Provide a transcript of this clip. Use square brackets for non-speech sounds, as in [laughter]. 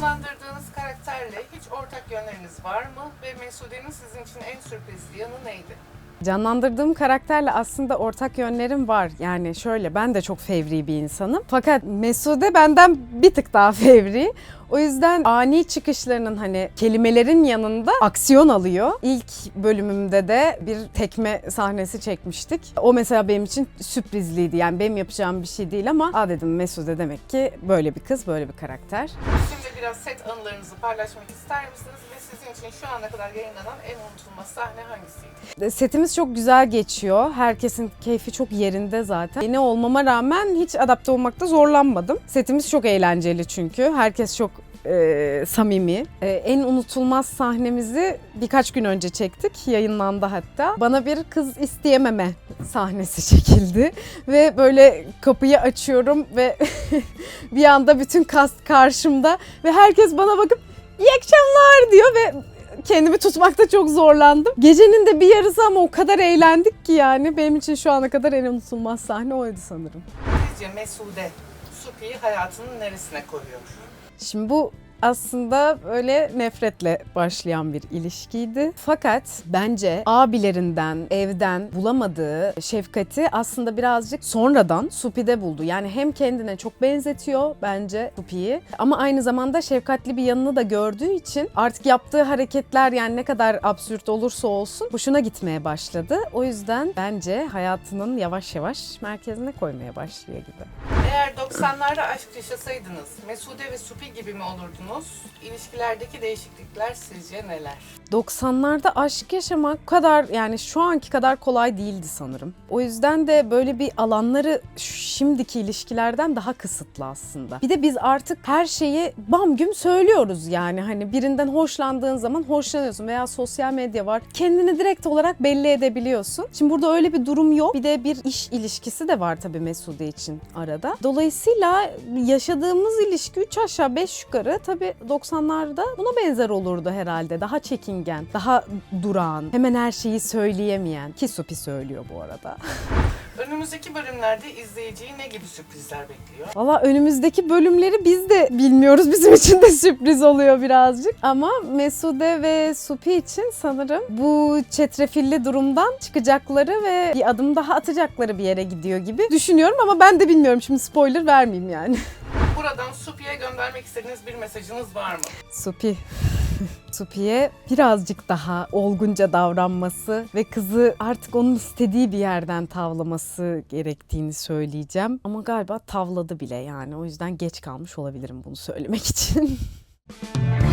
Canlandırdığınız karakterle hiç ortak yönleriniz var mı? Ve Mesude'nin sizin için en sürprizli yanı neydi? Canlandırdığım karakterle aslında ortak yönlerim var. Yani şöyle ben de çok fevri bir insanım. Fakat Mesude benden bir tık daha fevri. O yüzden ani çıkışlarının hani kelimelerin yanında aksiyon alıyor. İlk bölümümde de bir tekme sahnesi çekmiştik. O mesela benim için sürprizliydi. Yani benim yapacağım bir şey değil ama aa dedim Mesude demek ki böyle bir kız, böyle bir karakter. Şimdi biraz set anılarınızı paylaşmak ister misiniz? Ve sizin için şu ana kadar yayınlanan en unutulmaz sahne hangisiydi? Setimiz çok güzel geçiyor. Herkesin keyfi çok yerinde zaten. Yeni olmama rağmen hiç adapte olmakta zorlanmadım. Setimiz çok eğlenceli çünkü. Herkes çok e, samimi. E, en unutulmaz sahnemizi birkaç gün önce çektik. Yayınlandı hatta. Bana bir kız isteyememe sahnesi çekildi. Ve böyle kapıyı açıyorum ve [laughs] bir anda bütün kast karşımda ve herkes bana bakıp iyi akşamlar diyor ve kendimi tutmakta çok zorlandım. Gecenin de bir yarısı ama o kadar eğlendik ki yani. Benim için şu ana kadar en unutulmaz sahne oydu sanırım. Mesude, Supi'yi hayatının neresine koyuyor? Şimdi bu aslında öyle nefretle başlayan bir ilişkiydi. Fakat bence abilerinden, evden bulamadığı şefkati aslında birazcık sonradan Supi'de buldu. Yani hem kendine çok benzetiyor bence Supi'yi ama aynı zamanda şefkatli bir yanını da gördüğü için artık yaptığı hareketler yani ne kadar absürt olursa olsun hoşuna gitmeye başladı. O yüzden bence hayatının yavaş yavaş merkezine koymaya başlıyor gibi. Eğer 90'larda aşk yaşasaydınız, Mesude ve Supi gibi mi olurdunuz? İlişkilerdeki değişiklikler sizce neler? 90'larda aşk yaşamak kadar yani şu anki kadar kolay değildi sanırım. O yüzden de böyle bir alanları şimdiki ilişkilerden daha kısıtlı aslında. Bir de biz artık her şeyi bam güm söylüyoruz yani hani birinden hoşlandığın zaman hoşlanıyorsun veya sosyal medya var. Kendini direkt olarak belli edebiliyorsun. Şimdi burada öyle bir durum yok. Bir de bir iş ilişkisi de var tabii Mesude için arada. Dolayısıyla yaşadığımız ilişki 3 aşağı 5 yukarı tabii 90'larda buna benzer olurdu herhalde. Daha çekingen, daha durağan, hemen her şeyi söyleyemeyen. Ki Supi söylüyor bu arada. [laughs] Önümüzdeki bölümlerde izleyiciyi ne gibi sürprizler bekliyor? Valla önümüzdeki bölümleri biz de bilmiyoruz. Bizim için de sürpriz oluyor birazcık. Ama Mesude ve Supi için sanırım bu çetrefilli durumdan çıkacakları ve bir adım daha atacakları bir yere gidiyor gibi düşünüyorum ama ben de bilmiyorum. Şimdi spoiler vermeyeyim yani. [laughs] Buradan Supi'ye göndermek istediğiniz bir mesajınız var mı? Supi. [laughs] Supi'ye birazcık daha olgunca davranması ve kızı artık onun istediği bir yerden tavlaması gerektiğini söyleyeceğim. Ama galiba tavladı bile yani. O yüzden geç kalmış olabilirim bunu söylemek için. [laughs]